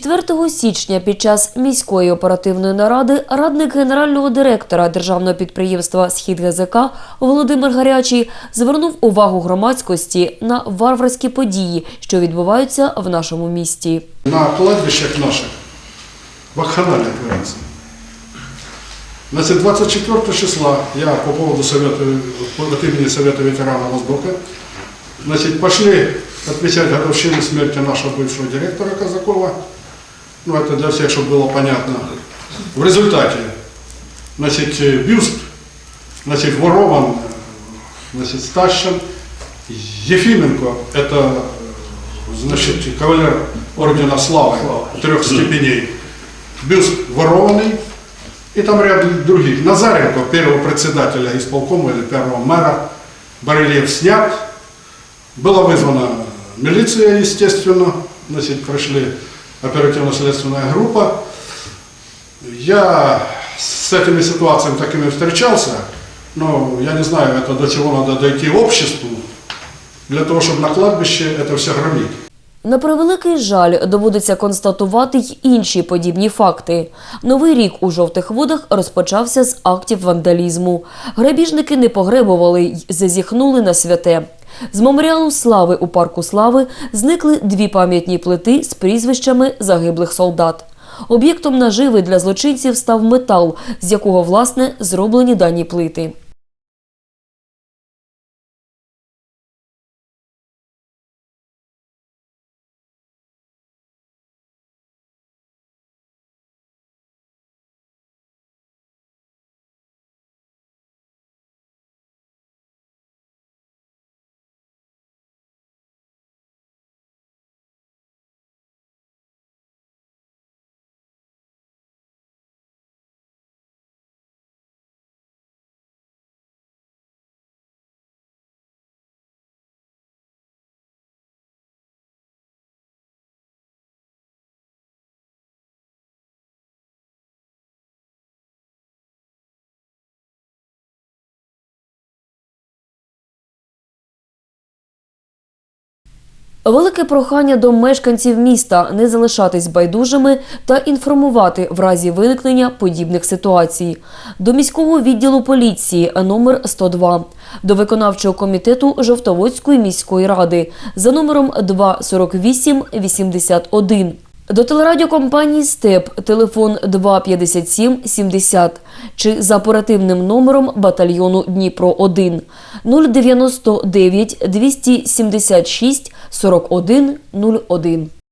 4 січня під час міської оперативної наради радник генерального директора державного підприємства Схід ГЗК Володимир Гарячий звернув увагу громадськості на варварські події, що відбуваються в нашому місті. На кладбищах наших вакханалия творится. Значит, 24 числа я по поводу совета, от имени Совета ветеранов Воздуха, значит, пошли отмечать годовщину смерти нашего бывшего директора Казакова. Ну, это для всех, чтобы было понятно. В результате, значит, э, бюст, значит, ворован, значит, стащен. Ефименко, это, значит, кавалер ордена Славы трех степеней. Бюст ворованный. И там ряд других. Назаренко, первого председателя исполкома или первого мэра, барельеф снят. Была вызвана милиция, естественно. Значит, пришли оперативно-следственная группа. Я с этими ситуациями такими встречался, но я не знаю, это до чего надо дойти обществу, для того, чтобы на кладбище это все громить. На превеликий жаль, доводиться констатувати й інші подібні факти. Новий рік у жовтих водах розпочався з актів вандалізму. Грабіжники не погребували й зазіхнули на святе. З меморіалу слави у парку слави зникли дві пам'ятні плити з прізвищами загиблих солдат. Об'єктом наживи для злочинців став метал, з якого власне зроблені дані плити. Велике прохання до мешканців міста не залишатись байдужими та інформувати в разі виникнення подібних ситуацій. До міського відділу поліції номер 102, до виконавчого комітету Жовтоводської міської ради за номером 24881. До телерадіокомпанії Степ телефон 257 70 чи за оперативним номером батальйону Дніпро 1 099 276 41 01.